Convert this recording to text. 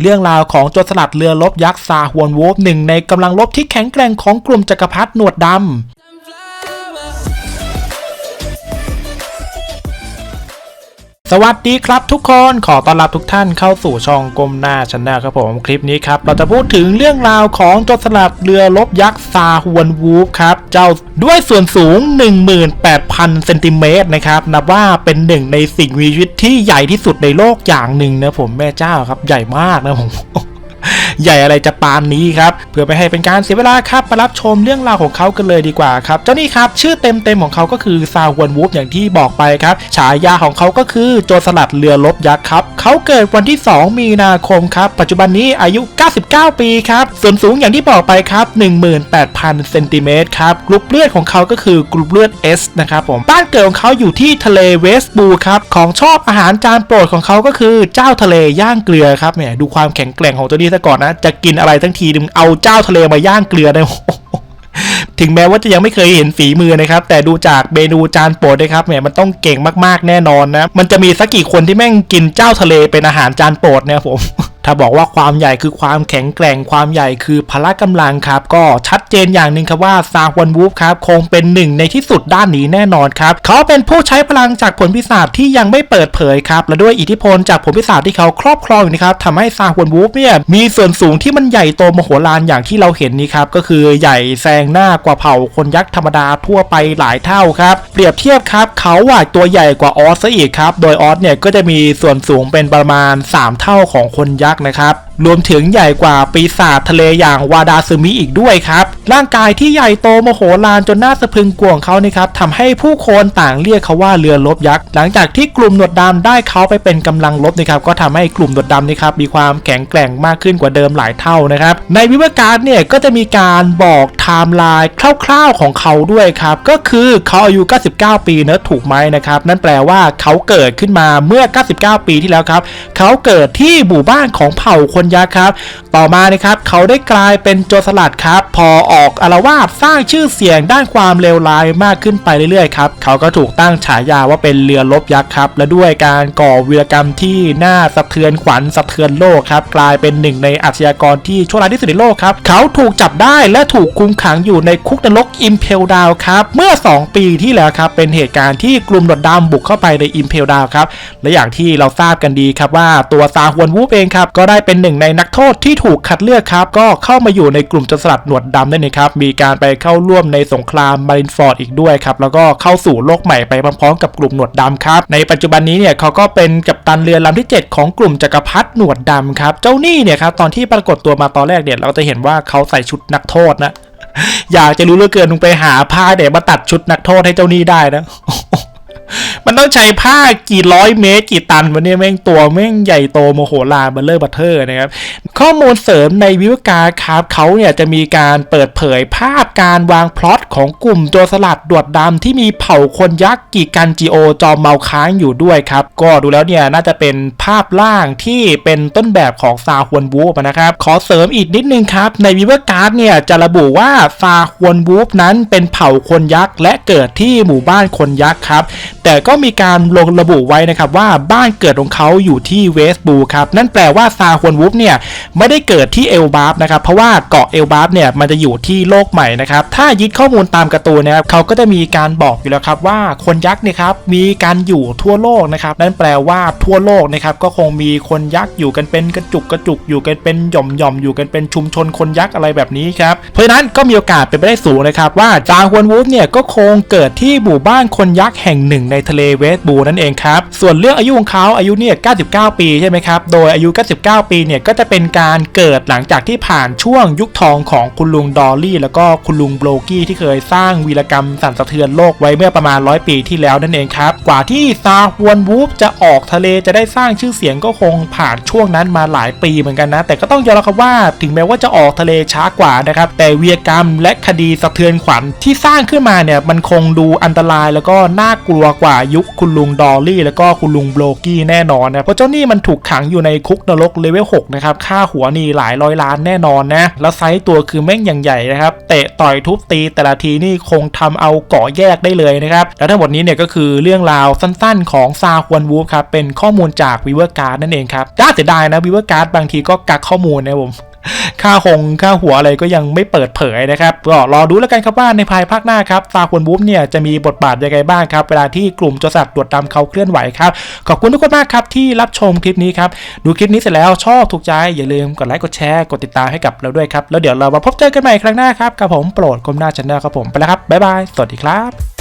เรื่องราวของโจรสลัดเรือลบยักษ์ซาฮวนวูฟหนึ่งในกำลังลบที่แข็งแกร่งของกลุ่มจักรพรรดิหนวดดำ สวัสดีครับทุกคนขอต้อนรับทุกท่านเข้าสู่ช่องกลมหน้าชันแนลครับผมคลิปนี้ครับ เราจะพูดถึงเรื่องราวของจดสลัดเรือลบยักษ์ซาฮวนวูฟครับ เจ้าด้วยส่วนสูง 18,000เซนติเมตรนะครับนับว่าเป็นหนึ่งในสิ่งมีชีวิตที่ใหญ่ที่สุดในโลกอย่างหนึ่งนะผมแม่เจ้าครับใหญ่มากนะผม ใหญ่อะไรจะปานนี้ครับ เพื่อไม่ให้เป็นการเสียเวลาครับมารับชมเรื่องราวของเขากันเลยดีกว่าครับ เจ้านี่ครับ ชื่อเต็มๆของเขาก็คือซาวนวูฟอย่างที่บอกไปครับ ฉายาของเขาก็คือโจรสลัดเรือรบยักษ์ครับ เขาเกิดวันที่ 2 มีนาคมครับ ปัจจุบันนี้อายุ 99 ปีครับ ส่วนสูงอย่างที่บอกไปครับ18,000เซนติเมตรครับกรุ๊ปเลือดของเขาก็คือกรุ๊ปเลือด S นะครับผมบ้านเกิดของเขาอยู่ที่ทะเลเวสต์บูครับของชอบอาหารจานโปรดของเขาก็คือเจ้าทะเลย่างเกลือครับแหมดูความแข็งแกร่งของเจ้านี่ซะก่อนนะ จะกินอะไรทั้งทีนึงเอาเจ้าทะเลมาย่างเกลือได้ถึงแม้ว่าจะยังไม่เคยเห็นฝีมือนะครับ แต่ดูจากเมนูจานโปรดนะครับแหมมันต้องเก่งมากๆแน่นอนนะ มันจะมีสักกี่คนที่แม่งกินเจ้าทะเลเป็นอาหารจานโปรดเนี่ยผม ถ้าบอกว่าความใหญ่คือความแข็งแกร่งความใหญ่คือพละกำลังครับ ก็ชัดเจนอย่างหนึ่งครับว่าซาฮวนวูฟครับคงเป็นหนึ่งในที่สุดด้านนี้แน่นอนครับเขาเป็นผู้ใช้พลังจากผลพิศาจที่ยังไม่เปิดเผยครับและด้วยอิทธิพลจากผลพิศาจที่เขาครอบครองอยู่นะครับทำให้ซาฮวนวูฟเนี่ยมีส่วนสูงที่มันใหญ่โตมโหฬารอย่างที่เราเห็นนี้ครับก็คือใหญ่แซงหน้ากว่าเผ่าคนยักษ์ธรรมดาทั่วไปหลายเท่าครับเปรียบเทียบครับเขาว่าตัวใหญ่กว่าออสซะอีกครับโดยออสเนี่ยก็จะมีส่วนสูงเป็นประมาณ 3 เท่าของคนยักษ์นะครับ รวมถึงใหญ่กว่าปีศาจทะเลอย่างวาดาซึมิอีกด้วยครับ ร่างกายที่ใหญ่โตโมโหฬารจนน่าสะพรึงกลัวของเขานี่ครับทำให้ผู้คนต่างเรียกเขาว่าเรือรบยักษ์ หลังจากที่กลุ่มหนวดดำได้เขาไปเป็นกำลังรบนะครับก็ทำให้กลุ่มหนวดดำนี่ครับมีความแข็งแกร่งมากขึ้นกว่าเดิมหลายเท่านะครับ ในวิวการ์ดเนี่ยก็จะมีการบอกไทม์ไลน์คร่าวๆของเขาด้วยครับ ก็คือเขาอายุ 99 ปีเนอะถูกไหมนะครับ นั่นแปลว่าเขาเกิดขึ้นมาเมื่อ 99 ปีที่แล้วครับ เขาเกิดที่หมู่บ้านของเผ่าคนยักษ์ครับ ต่อมานะครับเขาได้กลายเป็นโจรสลัดครับ พอออกอารวาสสร้างชื่อเสียงด้านความเลวร้ายมากขึ้นไปเรื่อยๆครับเขาก็ถูกตั้งฉายาว่าเป็นเรือรบยักษ์ครับ และด้วยการก่อวีรกรรมที่น่าสะเทือนขวัญสะเทือนโลกครับ กลายเป็นหนึ่งในอาชญากรที่ชั่วร้ายที่สุดในโลกครับเขาถูกจับได้และถูกคุมขังอยู่ในคุกนรกอิมเพลดาวครับ เมื่อ 2 ปีที่แล้วครับ เป็นเหตุการณ์ที่กลุ่มหนวดดำบุกเข้าไปในอิมเพลดาวครับ และอย่างที่เราทราบกันดีครับว่าตัวซาฮวนวูฟเองครับ ก็ได้เป็นหนึ่งงในนักโทษที่ถูกคัดเลือกครับ ก็เข้ามาอยู่ในกลุ่มจรสลัดหนวดดำนั่นเองครับ มีการไปเข้าร่วมในสงครามมารินฟอร์ดอีกด้วยครับ แล้วก็เข้าสู่โลกใหม่ไปพร้อมๆกับกลุ่มหนวดดำครับ ในปัจจุบันนี้เนี่ยเขาก็เป็นกัปตันเรือลำที่ 7 ของกลุ่มจักรพรรดิหนวดดำครับ เจ้านี่เนี่ยครับตอนที่ปรากฏตัวมาตอนแรกเนี่ยเราจะเห็นว่าเขาใส่ชุดนักโทษนะ อยากจะรู้เหลือเกินมึงไปหาผ้าเดี๋ยวมาตัดชุดนักโทษให้เจ้านี่ได้นะ มันต้องใช้ผ้ากี่ร้อยเมตร กี่ตันวันนี้แม่งตัวแม่งใหญ่โตโมโหลารเบลเลอร์บัตเทอร์นะครับ ข้อมูลเสริมในวิวการครับเขาเนี่ยจะมีการเปิดเผยภาพการวางพล็อตของกลุ่มโจรสลัดดวดดำที่มีเผ่าคนยักษ์กีกันจีโอจอมเมาค้างอยู่ด้วยครับ ก็ดูแล้วเนี่ยน่าจะเป็นภาพล่างที่เป็นต้นแบบของซาฮวนวูฟนะครับ ขอเสริมอีกนิดนึงครับ ในวิวการ์ดเนี่ยจะระบุว่าซาฮวนวูฟนั้นเป็นเผ่าคนยักษ์และเกิดที่หมู่บ้านคนยักษ์ครับ แต่ก็็มีการลงระบุไว้นะครับว่าบ้านเกิดของเขาอยู่ที่เวสต์บูครับนั่นแปลว่าซาฮวนวูฟเนี่ยไม่ได้เกิดที่เอลบาฟนะครับเพราะว่าเกาะเอลบาฟเนี่ยมันจะอยู่ที่โลกใหม่นะครับถ้ายึดข้อมูลตามการ์ตูนนะครับเขาก็จะมีการบอกอยู่แล้วครับว่าคนยักษ์เนี่ยครับมีการอยู่ทั่วโลกนะครับนั่นแปลว่าทั่วโลกนะครับก็คงมีคนยักษ์อยู่กันเป็นกระจุกกระจุกอยู่กันเป็นหย่อมหย่อมอยู่กันเป็นชุมชนคนยักษ์อะไรแบบนี้ครับเพราะฉะนั้นก็มีโอกาสเป็นไปได้สูงนะครับว่าจางฮวนวูฟเนี่ยก็คงเกิดที่หมู่บ้านคนยักษ์แห่งหนึ่งในทะเลเวสบูนั่นเองครับ ส่วนเรื่องอายุของเขาอายุเนี่ย 99 ปีใช่ไหมครับ โดยอายุ 99 ปีเนี่ยก็จะเป็นการเกิดหลังจากที่ผ่านช่วงยุคทองของคุณลุงดอลลี่ แล้วก็คุณลุงโบรกี้ที่เคยสร้างวีรกรรมสั่นสะเทือนโลกไว้เมื่อประมาณร้อยปีที่แล้วนั่นเองครับ กว่าที่ซาฮวนวูฟจะออกทะเลจะได้สร้างชื่อเสียงก็คงผ่านช่วงนั้นมาหลายปีเหมือนกันนะ แต่ก็ต้องยอมรับครับว่าถึงแม้ว่าจะออกทะเลช้ากว่านะครับ แต่วีรกรรมและคดีสะเทือนขวัญที่สร้างขึ้นมาเนี่ยมันคงดูอันตรายแล้วก็น่ากลัวกว่ายุคคุณลุงดอลลี่ แล้วก็คุณลุงโบลกี้แน่นอนนะเพราะเจ้านี่มันถูกขังอยู่ในคุกนรกเลเวล6นะครับค่าหัวนี่หลายร้อยล้านแน่นอนนะแล้วไซส์ตัวคือแม่งอย่างใหญ่นะครับเตะต่อยทุบตีแต่ละทีนี่คงทำเอาเกาะแยกได้เลยนะครับแล้วทั้งหมดนี้เนี่ยก็คือเรื่องราวสั้นๆ ของซาฮวนวูฟครับเป็นข้อมูลจากวิเวอร์การ์ดนั่นเองครับน่าเสียดายนะวิเวอร์การ์ดบางทีก็กักข้อมูลนะผม ค่าหงค่าหัวอะไรก็ยังไม่เปิดเผยนะครับก็รอดูแล้วกันครับว่าในภายภาคหน้าครับซาฮวนวูฟเนี่ยจะมีบทบาทยังไงบ้างครับเวลาที่กลุ่มโจรสลัดตรวจดำเขาเคลื่อนไหวครับขอบคุณทุกคนมากครับที่รับชมคลิปนี้ครับดูคลิปนี้เสร็จแล้วชอบถูกใจอย่าลืมกดไลค์กดแชร์กดติดตามให้กับเราด้วยครับแล้วเดี๋ยวเรามาพบเจอกันใหม่ครั้งหน้าครับกับผมโปรดกรมหน้าช n แนลครับผมไปแล้วครับบ๊ายบายสวัสดีครับ